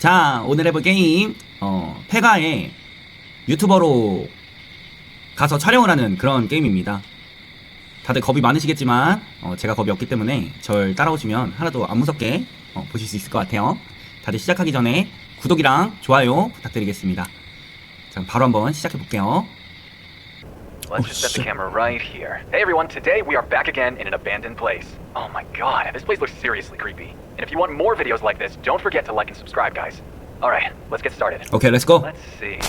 자, 오늘 해볼 게임, 어, 페가의 유튜버로 가서 촬영을 하는 그런 게임입니다. 다들 겁이 많으시겠지만, 어, 제가 겁이 없기 때문에 절 따라오시면 하나도 안 무섭게 어, 보실 수 있을 것 같아요. 다들 시작하기 전에 구독이랑 좋아요 부탁드리겠습니다. 자, 바로 한번 시작해 볼게요. Let's Oh, just set shit. the camera right here. Hey everyone, today we are back again in an abandoned place. Oh my god, this place looks seriously creepy. And if you want more videos like this, don't forget to like and subscribe, guys. Alright, let's get started. 오케이, 렛츠고. Let's see.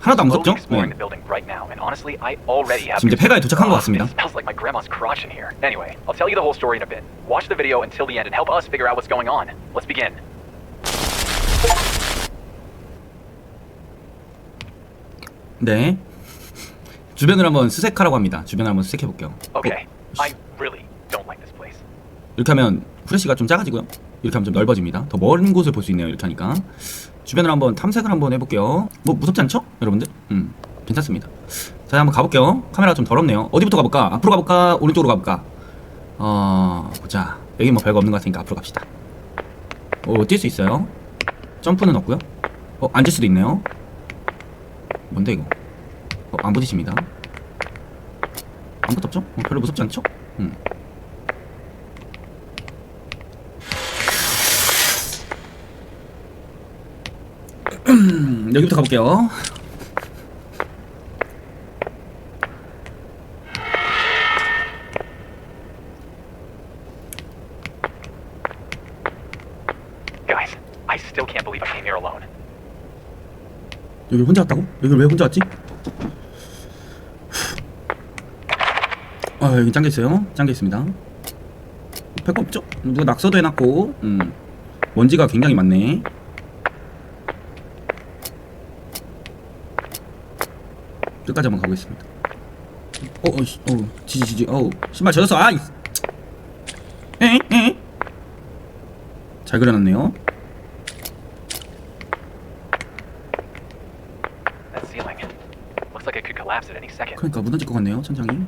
하나도 안 Slowly 무섭죠? exploring 네. the building right now, and honestly, I already have. 지금 이제 폐가에 도착한 것 Oh, 같습니다. It smells like my grandma's crotch in here. Anyway, I'll tell you the whole story in a bit. Watch the video until the end and help us figure out what's going on. Let's begin. 네. 주변을 한번 수색하라고 합니다. 주변을 한번 수색해 볼게요. Okay, 어, I really don't like this place. 이렇게 하면 후레쉬가 좀 작아지고요. 이렇게 하면 좀 넓어집니다. 더먼 곳을 볼 수 있네요. 이렇게 하니까. 주변을 한번 탐색을 한번 해볼게요. 뭐 무섭지 않죠? 여러분들? 음, 괜찮습니다. 자, 한번 가볼게요. 카메라가 좀 더럽네요. 어디부터 가볼까? 앞으로 가볼까? 오른쪽으로 가볼까? 어, 보자. 여기 뭐 별거 없는 것 같으니까 앞으로 갑시다. 오, 뛸 수 있어요. 점프는 없고요. 어, 앉을 수도 있네요. 뭔데 이거? 어, 안 부딪힙니다. 아무것도 없죠? 어, 별로 무섭지 않죠? 음. 음, 여기부터 가볼게요. Guys, I still can't believe I came here alone. 여기 혼자 왔다고? 여기 왜 혼자 왔지? 아 여기 짱겨 있어요. 짱겨 있습니다. 별거 없죠? 누가 낙서도 해놨고, 음, 먼지가 굉장히 많네. 끝까지 한번 가보겠습니다. 어, 어, 씨, 어, 지지, 지지, 어우, 신발 젖었어, 아이! 에, 에? 잘 그려놨네요. That ceiling looks like it could collapse at any second. 그러니까 무너질 것 같네요, 천장이.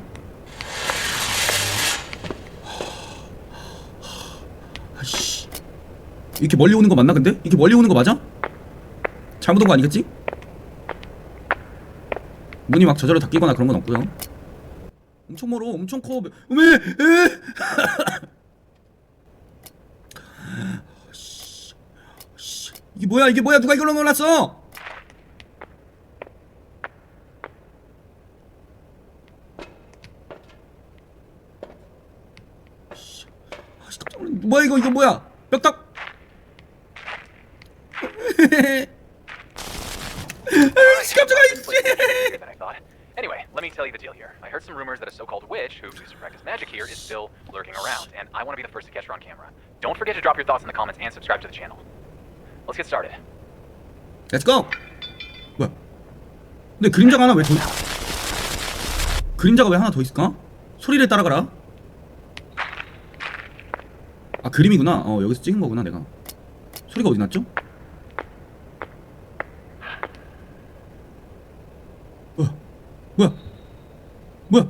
아씨, 이렇게 멀리 오는 거 맞나 근데? 이렇게 멀리 오는 거 맞아? 잘못 온 거 아니겠지? 문이 막 저절로 닫히거나 그런 건 없고요. 엄청 멀어, 엄청 커. 음에, 에. 이게 뭐야? 이게 뭐야? 누가 이걸로 놀랐어? 뭐야 이거 이거 뭐야 뼈딱 아이씨 깜짝아 Than I thought. Anyway, let me tell you the deal here. I heard some rumors that a so-called witch who used to practice magic here is still lurking around, and I want to be the first to catch her on camera. Don't forget to drop your thoughts in the comments and subscribe to the channel. Let's get started. 렛츠고 뭐야 근데 그림자가 하나 왜 더 그림자가 왜 하나 더 있을까? 소리를 따라가라 아 그림이구나 어 여기서 찍은 거구나 내가 소리가 어디 났죠? 뭐야 뭐야 뭐야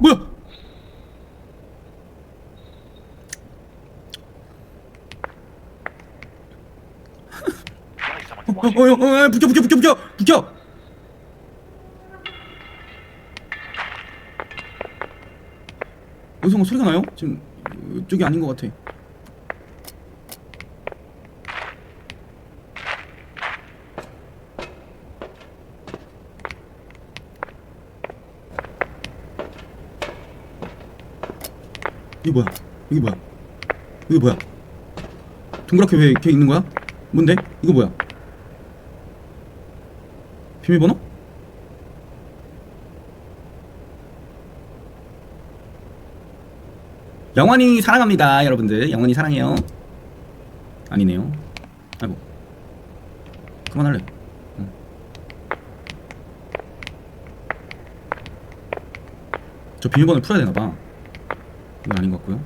뭐야 어. 어, 어, 어, 붙여, 붙여, 붙여, 붙여, 붙여. 어디서 뭐 소리가 나요? 지금 이쪽이 아닌 것 같아. 이게 뭐야? 이게 뭐야? 이게 뭐야? 동그랗게 왜 이렇게 있는 거야? 뭔데? 이거 뭐야? 비밀번호? 영원히 사랑합니다, 여러분들. 영원히 사랑해요. 아니네요. 아이고. 그만할래. 응. 저 비밀번호 풀어야 되나 봐. 이건 아닌 것 같고요.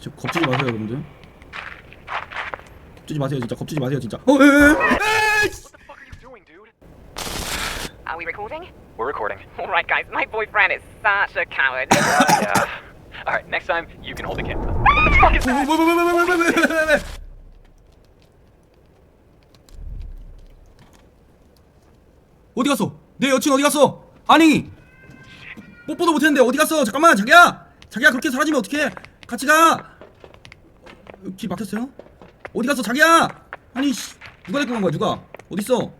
저 겁주지 마세요, 여러분들. 겁주지 마세요, 진짜. 겁주지 마세요, 진짜. 어, 에, 에, 에! Are we recording? We're recording. Alright, guys, my boyfriend is such a coward. yeah. Alright, next time, you can hold the camera. What the fuck is that? 어디 갔어? 내 여친 어디 갔어? 아니 뽀뽀도 못했는데 어디 갔어? 잠깐만 자기야 자기야 그렇게 사라지면 어떡해 같이 가 어, 길 막혔어요? 어디 갔어 자기야 아니 씨, 누가 데리고 간 거야 누가 어딨어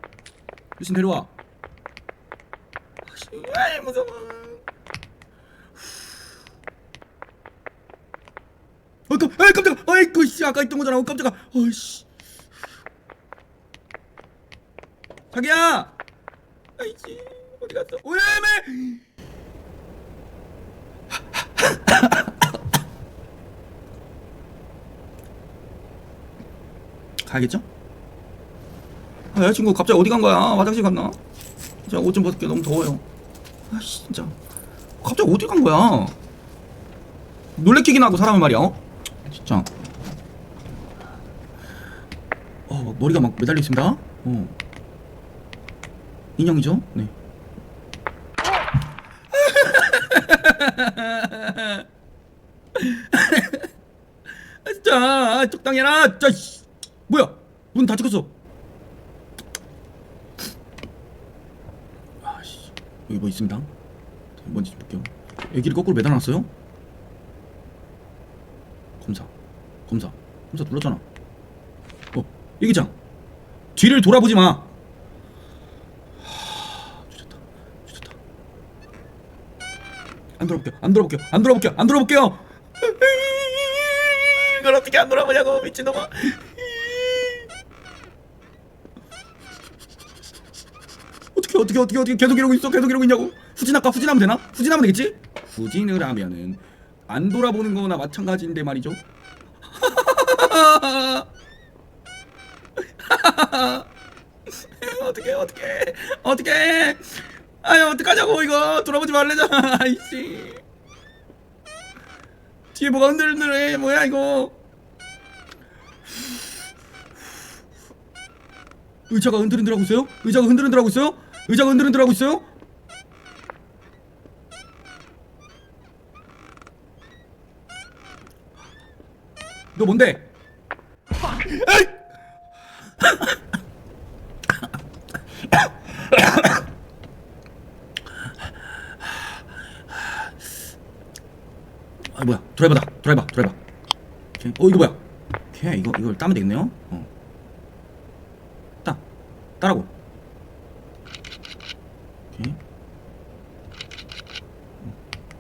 유신 데려와 아, 무서워 어, 깜, 아이 깜짝아, 아이고 씨, 아까 있던 거잖아. 어, 깜짝아, 어이씨. 자기야, 아이씨, 어디 갔어? 왜매? 가야겠죠? 아, 여자친구 갑자기 어디 간 거야? 화장실 갔나? 제가 옷좀 벗을게 너무 더워요. 아씨 진짜 갑자기 어디 간 거야? 놀래키긴 하고 사람을 말이야. 어? 진짜. 어 머리가 막 매달려 있습니다. 어. 인형이죠? 네. 아, 진짜 아, 적당히 해라. 진짜 씨. 뭐야? 문다 찍었어. 아씨 여기 뭐 있습니다. 뭔지 좀 볼게요. 애기를 거꾸로 매달아놨어요? 검사 검사 검사 눌렀잖아 어 얘기장 뒤를 돌아보지 마 하, 주졌다 주졌다 안 돌아볼게요. 안 돌아볼게요. 안 돌아볼게요. 안 돌아볼게요. 이걸 어떻게 안 돌아보냐고 미친놈아. 어떻게 어떻게 어떻게 어떻게 계속 이러고 있어? 계속 이러고 있냐고? 후진할까 후진하면 되나? 후진하면 되겠지? 후진을 하면은 안 돌아보는 거나 마찬가지인데 말이죠. 어떻게 어떻게 어떻게 아유 어떡하냐고 이거 돌아보지 말래잖아 아이씨 뒤에 뭐가 흔들흔들해 뭐야 이거 의자가 흔들흔들하고 있어요? 의자가 흔들흔들하고 있어요? 의자가 흔들흔들하고 있어요? 너 뭔데? 에이! 뭐야? 드라이버다. 드라이버 드라이버. 오케이. 어 이거 뭐야? 오케이 이거 이걸 따면 되겠네요? 어. 따. 따라고. 오케이. 음,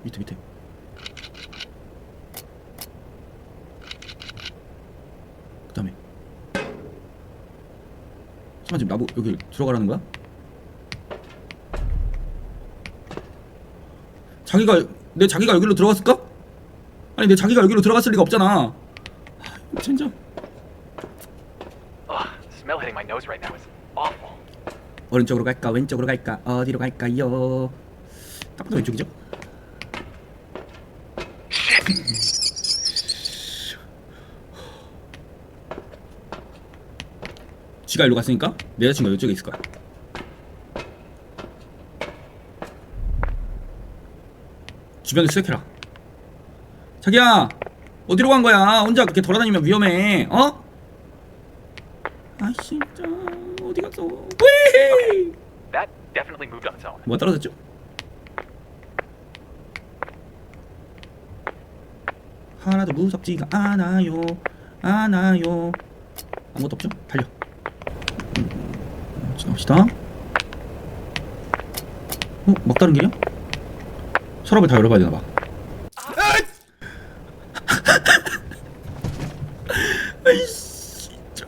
밑에 밑에. 그 다음에. 설마 지금 나보 여기 들어가라는 거야? 자기가 내 자기가 여기로 들어갔을까? 아니 내 자기가 여기로 들어갔을 리가 없잖아 아, 진짜 smell hitting my nose right now is awful. 오른쪽으로 갈까 왼쪽으로 갈까 어디로 갈까요? 딱 봐도 왼쪽이죠? 쥐가 일로 갔으니까 내 여자친구가 이쪽에 있을 거야 주변을 수색해라 자기야 어디로 간 거야 혼자 그렇게 돌아다니면 위험해 어? 아씨 진짜 어디 갔어 왜 That definitely moved on its own. 뭐가 떨어졌죠? 하나도 무섭지가 않아요 않아요 아무것도 없죠? 달려 음, 지나갑시다 어? 막다른 길이야? 서랍을 다 열어봐야 되나봐 아이씨 진짜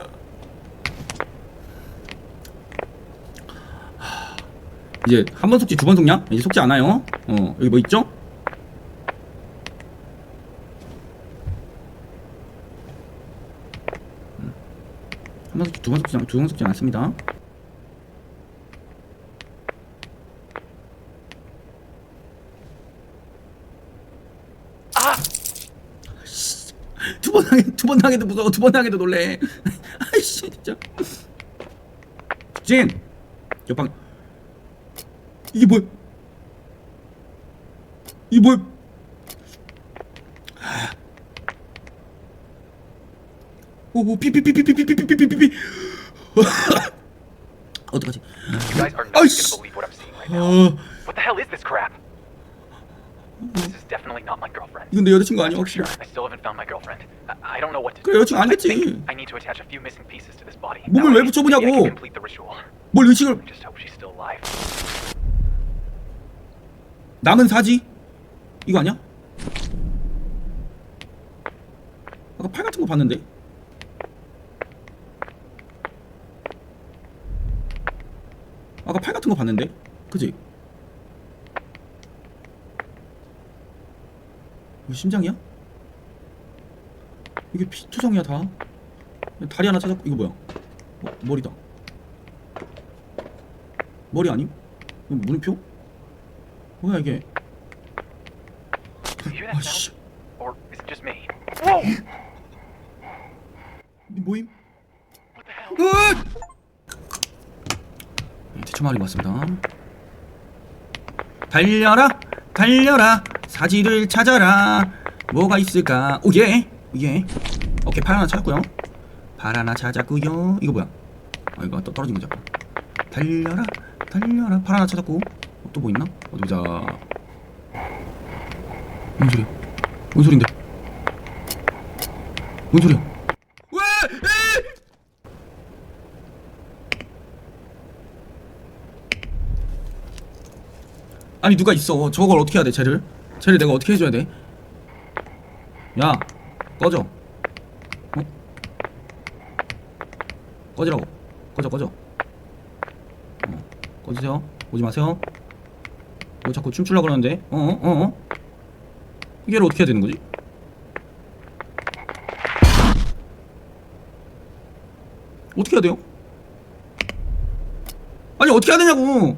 이제 한 번 속지 두 번 속냐? 이제 속지 않아요. 어 여기 뭐 있죠? 음. 한번 속지 두 번 속지 않- 두번 속지 않습니다. Ah! 두번 당해 두번 당해도 무서워 두 번 당해도 놀래. 아이씨 진짜. 진 옆방 이게 뭐야? 이 뭐야? 오오 피피피피피피피피피피. 어떡하지? You guys are not Oh, gonna sh- believe what I'm seeing right now. 어 What the hell is this crap? This is definitely not my girlfriend. 이건 내 여자친구 아니야 For 확실히. sure. I still haven't found my girlfriend. I, I don't know what to 그 do. 여자친구 I 아니겠지. think I need to attach a few missing pieces to this body. 몸을 왜 way, 붙여보냐고. maybe I can complete the ritual. 뭘 의식을 I just hope she's still alive. 남은 사지? 이거 아니야? 아까 팔 같은 거 봤는데. 아까 팔 같은 거 봤는데, 그지? 이거 심장이야? 이게 피투성이야 다. 다리 하나 찾았고 이거 뭐야? 어, 머리다. 머리 아님? 물음표? 뭐야 이게? 아씨, hell? 네, 대충 말이 맞습니다. 달려라, 달려라, 사지를 찾아라. 뭐가 있을까? 오예, 예. 오케이 팔 하나 찾았고요. 팔 하나 찾았고요. 이거 뭐야? 아 이거 또 떨어진 거죠. 달려라, 달려라. 팔 하나 찾았고 어, 또뭐 있나? 어디 보자. 뭔 소리야? 뭔 소린데? 뭔 소리야? 왜? 에! 아니 누가 있어 저걸 어떻게 해야 돼 쟤를 쟤를 내가 어떻게 해줘야 돼 야 꺼져 어? 꺼지라고 꺼져 꺼져 어, 꺼지세요 오지 마세요 뭐 자꾸 춤추려고 그러는데? 어어 어, 어? 이게를 어떻게 해야 되는 거지? 어떻게 해야 돼요? 아니 어떻게 해야 되냐고!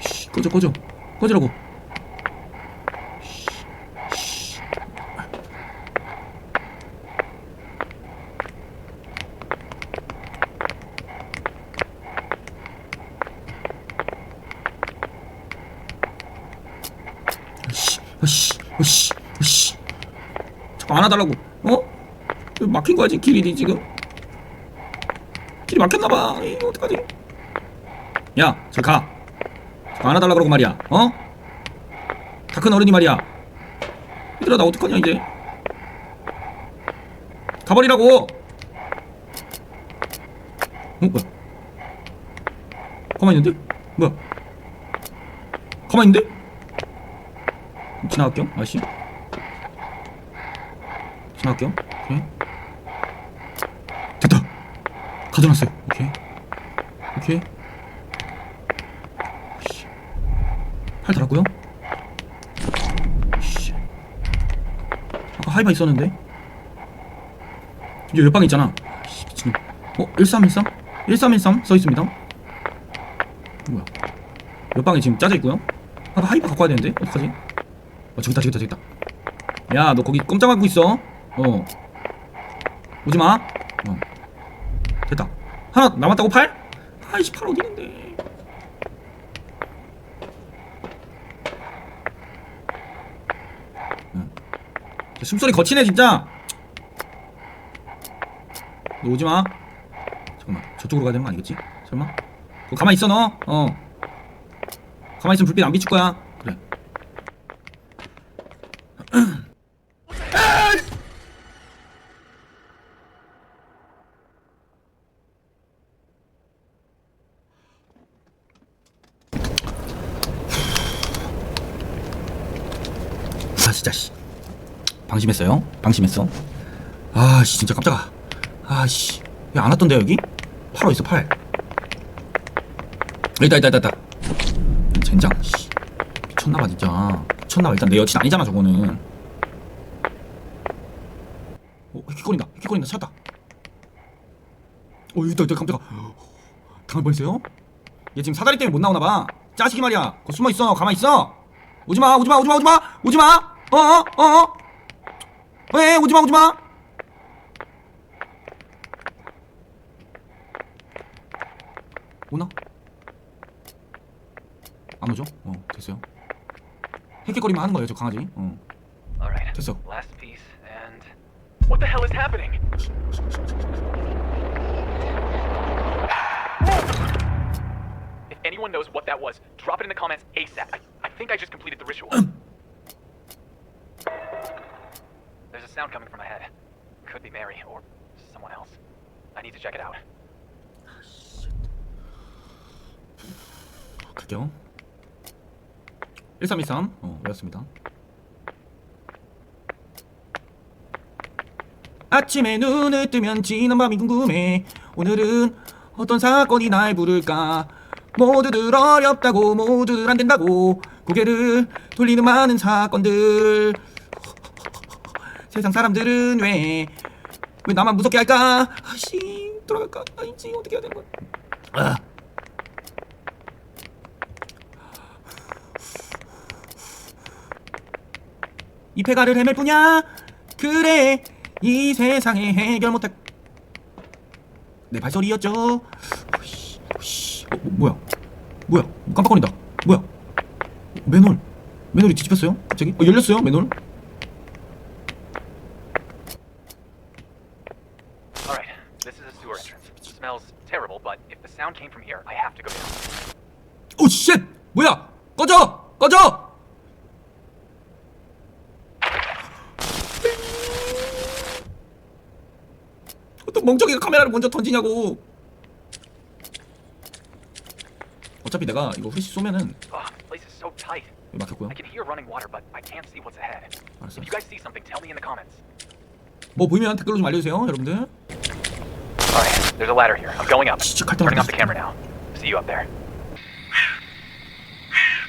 씨, 꺼져 꺼져. 꺼지라고 아씨 아씨 아씨 아씨 잠깐 안아달라고. 어? 막힌 거야 지금 길이 지금? 길이 막혔나봐. 이거 어떡하지? 야 저기 가. 잠깐 안아달라 그러고 말이야. 어? 다 큰 어른이 말이야. 얘들아 나 어떡하냐 이제? 가버리라고! 어 뭐야? 가만히 있는데? 뭐야? 가만히 있는데? 지나갈게요 아저씨 지나갈게요. 오케이 됐다. 가져놨어요. 오케이. 오케이. 씨. 팔 달았고요? 씨. 아까 하이바 있었는데? 이제 옆방에 있잖아. 씨, 미친놈. 어? 1313? 1313 써있습니다. 뭐야? 옆방에 지금 짜져 있고요. 아까 하이바 갖고 와야 되는데? 어떡하지? 어 저기다 저기다 저기다. 야 너 거기 꼼짝하고 있어 어 오지마 어 됐다 하나 남았다고 팔? 아이씨 팔 어디 있는데 응. 숨소리 거치네 진짜 너 오지마 잠깐만 저쪽으로 가야 되는 거 아니겠지? 설마? 거 가만히 있어 너 어. 가만히 있으면 불빛 안 비출 거야 그래 아 진짜 씨 방심했어요? 방심했어? 아씨 진짜 깜짝아. 아씨 왜안 왔던데 여기? 팔 어딨어 팔? 있다 있다 있다 젠장? 씨 미쳤나봐 진짜. 미쳤나봐. 일단 내 여친 아니잖아 저거는. 어 헥거린다 헥거린다. 찾았다. 어 있다 있다 깜짝아. 당할 뻔했어요? 얘 지금 사다리 때문에 못 나오나봐. 짜식이 말이야. 거 숨어 있어 가만히 있어. 오지마 오지마 오지마 오지마 오지마. 어어 어 어 왜 오지마 오지마 오나? 안 오죠? 어 됐어요 헥헥거리만 하는 거예요 저 강아지 어 All right. 됐어 Last piece and. What the hell is happening? If anyone knows what that was, drop it in the comments ASAP. I, I think I just completed the ritual. Sound coming from my head. Could be Mary or someone else. I need to check it out. 갈게요 1313어 외웠습니다 아침에 눈을 뜨면 지난 밤이 궁금해 오늘은 어떤 사건이 날 부를까 모두들 어렵다고 모두들 안 된다고 고개를 돌리는 많은 사건들 세상 사람들은 왜 왜 나만 무섭게 할까? 아씨 돌아갈까? 아니지 어떻게 해야 되는 거야? 아. 이 폐가를 헤맬 뿐이야? 그래 이 세상에 해결 못할 내 발소리였죠? 으이씨, 으이씨. 어, 뭐, 뭐야? 뭐야? 깜빡거린다. 뭐야? 맨홀. 맨홀이 뒤집혔어요? 갑자기? 어 열렸어요 맨홀 All right, this is a sewer entrance. Smells terrible, but if the sound came from here, I have to go down. 오쉣 뭐야 꺼져 꺼져 어떤 멍청이가 카메라를 먼저 던지냐고 어차피 내가 이거 후레쉬 쏘면은 Oh, this place is so tight. 여기 막혔고요 I can hear running water, but I can't see what's ahead. 알았어 If you guys see something, tell me in the comments. 뭐 보이면 댓글로 좀 알려주세요 여러분들 All right, there's a ladder here. I'm going up. 진짜 갈 때마다 Turning off the camera now. See you up there.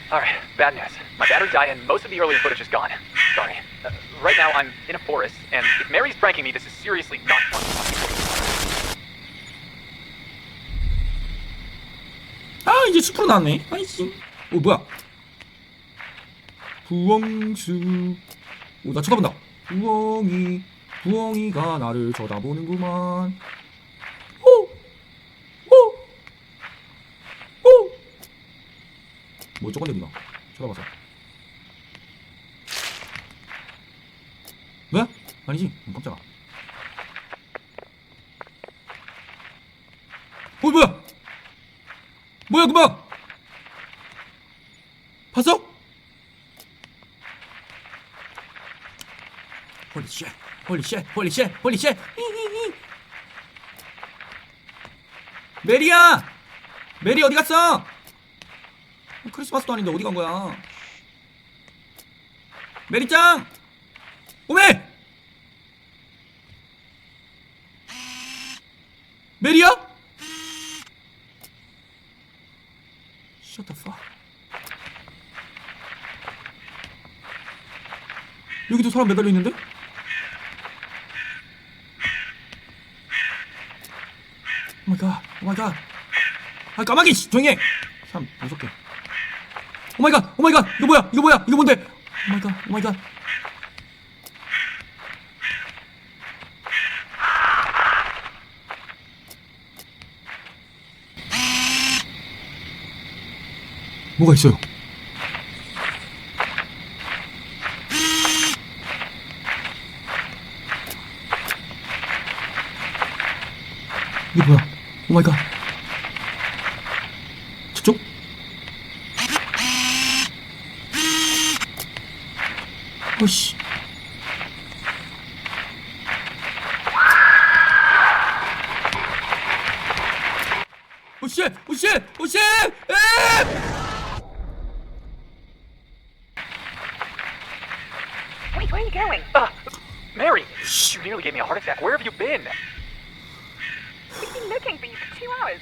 All right, bad news. My battery died and most of the earlier footage is gone. Sorry. Uh, right now, I'm in a forest, and if Mary's pranking me, this is seriously not fun. 아 이제 숲으로 나왔네. 아이씨. 오 뭐야? 부엉수. 오나 쳐다본다. 부엉이 부엉이가 나를 쳐다보는구만. 오 오 오 뭐 저건 내구나? 쳐다봐서. 뭐야? 아니지? 음, 깜짝아. 어 뭐야 뭐야 그만 봤어? 홀리 쉣 홀리 쉣 홀리 쉣 홀리 쉣 히히히. 메리야 메리 어디 갔어? 어, 크리스마스도 아닌데 어디 간 거야 메리짱 오메 메리야? Shut the fuck. 여기도 사람 매달려 있는데? 오 마이 갓. 오 마이 갓. 아 까마귀 씨, 조용히 해. 사람 무섭게. 오 마이 갓. 오 마이 갓. 이거 뭐야? 이거 뭐야? 이거 뭔데? 오 마이 갓. 오 마이 갓. 뭐가 있어요? Uciek! Eee! Wait, where are you going? Uh, Mary, you nearly gave me a heart attack. Where have you been? We've been looking for you for two hours.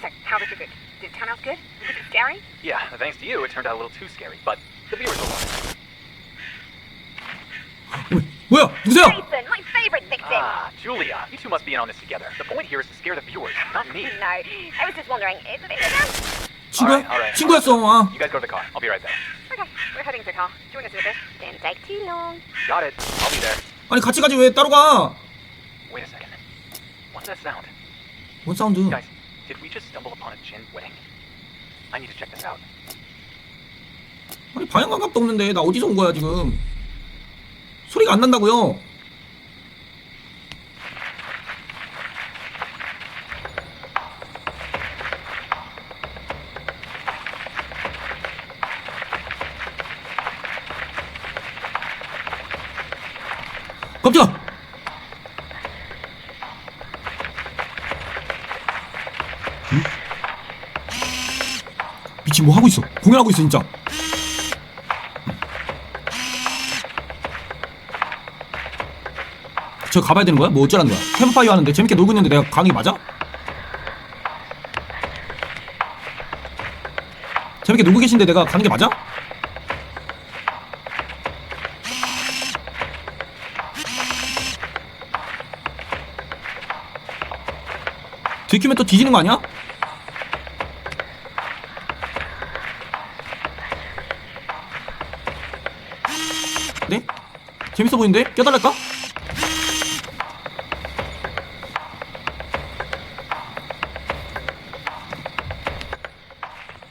So, how was it? Did it turn out good? Was it scary? Yeah, thanks to you, it turned out a little too scary, but the viewers will learn. Will, Will! Nathan, my Ah, Julia, you two must be in on this together. The point here is to scare the viewers, not me. No, I was just wondering, is it again? 친구야? 친구였어. 아. You guys go to the car. I'll be right there. Okay, we're heading to the car. Join us in a bit. Didn't take too long. Got it. I'll be there. 아니 같이 가지 왜 따로 가? Wait a second. What's that sound? 뭔 사운드? Guys, Did we just stumble upon a Jin wedding? I need to check this out. 아니 방향 감각도 없는데 나 어디서 온 거야 지금 소리가 안 난다고요 미친 뭐 하고 있어 공연하고 있어 진짜 저 가봐야 되는 거야? 뭐 어쩌라는 거야? 캠프파이어 하는데 재밌게 놀고 있는데 내가 게 맞아? 재밌게 놀고 계신데 내가 가는 게 맞아? 들키면 또 뒤지는 거 아니야? 보이는데? 껴달랄까?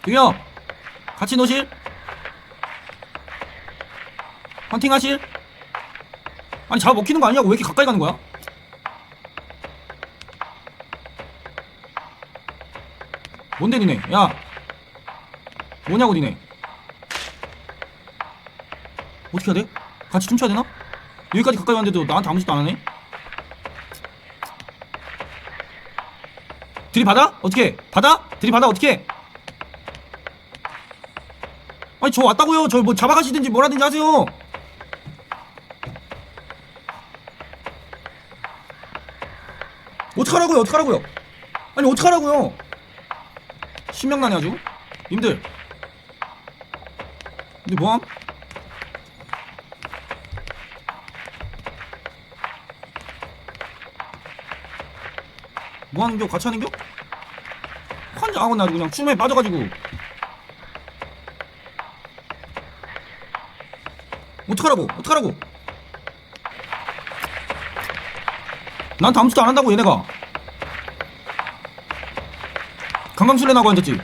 등이요 같이 노실? 헌팅 하실? 아니 잡아 먹히는 거 아니냐고 왜 이렇게 가까이 가는 거야? 뭔데 니네 야 뭐냐고 니네 어떻게 해야 돼? 같이 춤춰야 되나? 여기까지 가까이 왔는데도 나한테 아무 짓도 안 하네? 들이받아? 어떻게? 받아? 들이받아 어떻게? 아니 저 왔다고요 저 뭐 잡아가시든지 뭐라든지 하세요 어떡하라고요 어떡하라고요 아니 어떡하라고요 신명나네 아주 님들 근데 뭐함? 뭐하는겨 같이 하는겨? 환장 하고 아주 그냥 춤에 빠져가지고. 어떡하라고 어떡하라고. 나한테 아무것도 안 한다고 얘네가. 강강술래 나고 앉았지.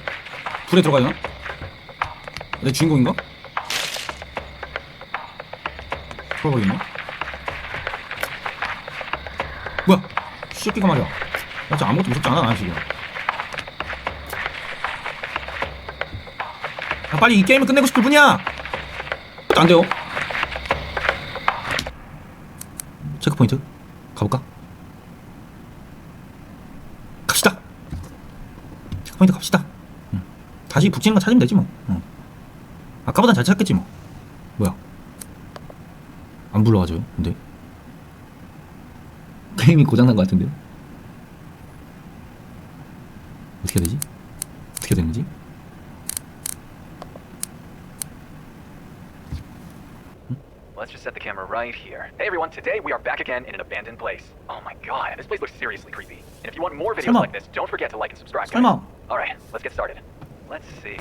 불에 들어가요 내 주인공인가? 들어가겠네. 뭐야? 이 새끼가 말이야. 나 진짜 아무것도 무섭지 않아 나 지금. 아, 빨리 이 게임을 끝내고 싶을 뿐이야! 안 돼요? 체크포인트? 가볼까? 갑시다! 체크포인트 갑시다! 응. 다시 북치는 거 찾으면 되지 뭐. 응. 아까보단 잘 찾겠지 뭐. 뭐야? 안 불러가지고 근데? 게임이 고장난 것 같은데 어떻게 해야 되지? 어떻게 해야 되는지? Let's just set the camera right here. Hey everyone, today we are back again in an abandoned place. Oh my god, this place looks seriously creepy. And if you want more videos 설마. like this, don't forget to like and subscribe. guys. 설마 Alright, let's get started. Let's see.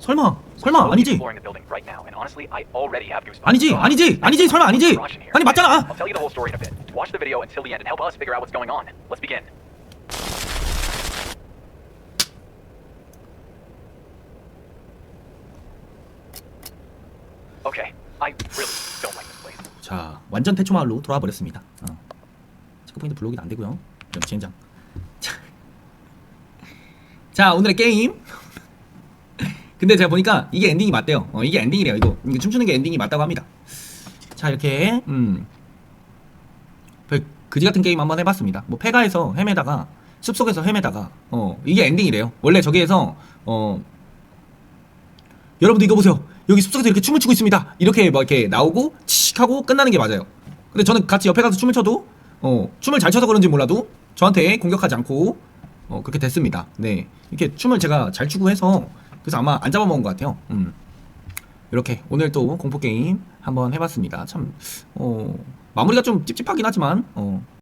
설마 설마 Slowly 아니지 exploring the building right now, and honestly, I already have goosebumps. 아니지 Oh, 아니지 아니지 설마 아니지 Rush in here. 아니 맞잖아 I'll tell you the whole story in a bit. Watch the video until the end and help us figure out what's going on. Let's begin. 자 완전 태초 마을로 돌아와 버렸습니다. 어. 체크포인트 블록이 안 되고요. 이런 젠장. 자. 자 오늘의 게임. 근데 제가 보니까 이게 엔딩이 맞대요. 어, 이게 엔딩이래요 이거. 이거 춤추는 게 엔딩이 맞다고 합니다. 자 이렇게 음. 별 그지 같은 게임 한번 해봤습니다. 뭐 폐가에서 헤매다가 숲속에서 헤매다가 어 이게 엔딩이래요. 원래 저기에서 어. 여러분들 이거 보세요. 여기 숲속에서 이렇게 춤을 추고 있습니다. 이렇게 막 이렇게 나오고 치익 하고 끝나는 게 맞아요. 근데 저는 같이 옆에 가서 춤을 춰도 어 춤을 잘 춰서 그런지 몰라도 저한테 공격하지 않고 어 그렇게 됐습니다. 네 이렇게 춤을 제가 잘 추고 해서 그래서 아마 안 잡아먹은 것 같아요. 음 이렇게 오늘 또 공포 게임 한번 해봤습니다. 참 어 마무리가 좀 찝찝하긴 하지만 어